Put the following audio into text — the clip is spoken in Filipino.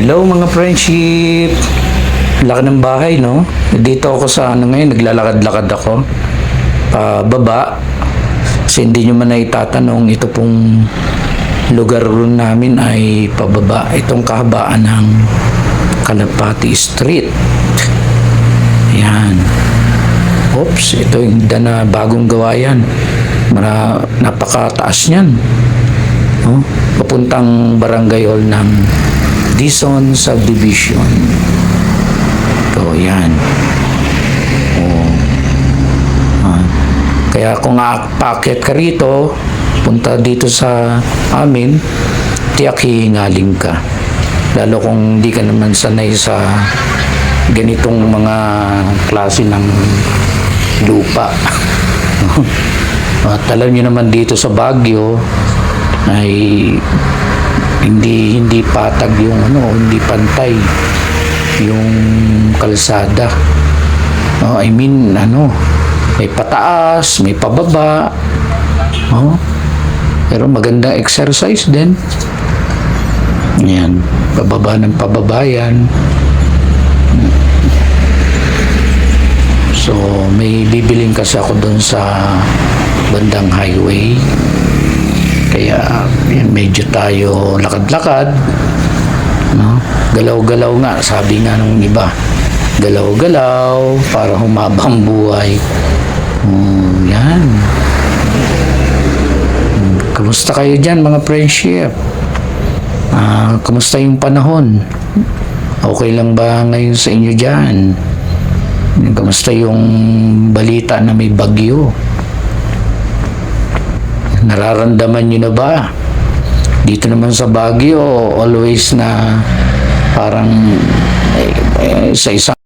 Hello mga friendship! Laki ng bahay, no? Dito ako sa ano ngayon, naglalakad-lakad ako. Pababa. Kasi hindi nyo man naitatanong, ito pong lugar namin ay pababa. Itong kahabaan ng Kalapati Street. Ayan. Oops, ito yung na bagong gawa yan. Mara, napakataas niyan. Oh, papuntang barangay hall ng Dison Subdivision. Ito, yan. Oh. Ah. Kaya kung aakyat ka rito, punta dito sa amin, tiyak hihingaling ka. Lalo kung di ka naman sanay sa ganitong mga klase ng lupa. At alam niyo naman dito sa Baguio ay hindi hindi patag yung ano, hindi pantay yung kalsada. Oh, I mean, ano, may pataas, may pababa. Oh. Pero magandang exercise din. Yan, pababa ng pababa yan. So, may bibiling kasi ako doon sa bandang highway. Kaya, medyo tayo lakad-lakad. No? Galaw-galaw nga, sabi nga nung iba. Galaw-galaw para humabang buhay. Hmm, yan. Hmm, Kamusta kayo dyan mga friendship? Ah, kamusta yung panahon? Okay lang ba ngayon sa inyo dyan? Kamusta yung balita na may bagyo? Nararamdaman nyo na ba? Dito naman sa Baguio, always na parang eh, eh, sa isang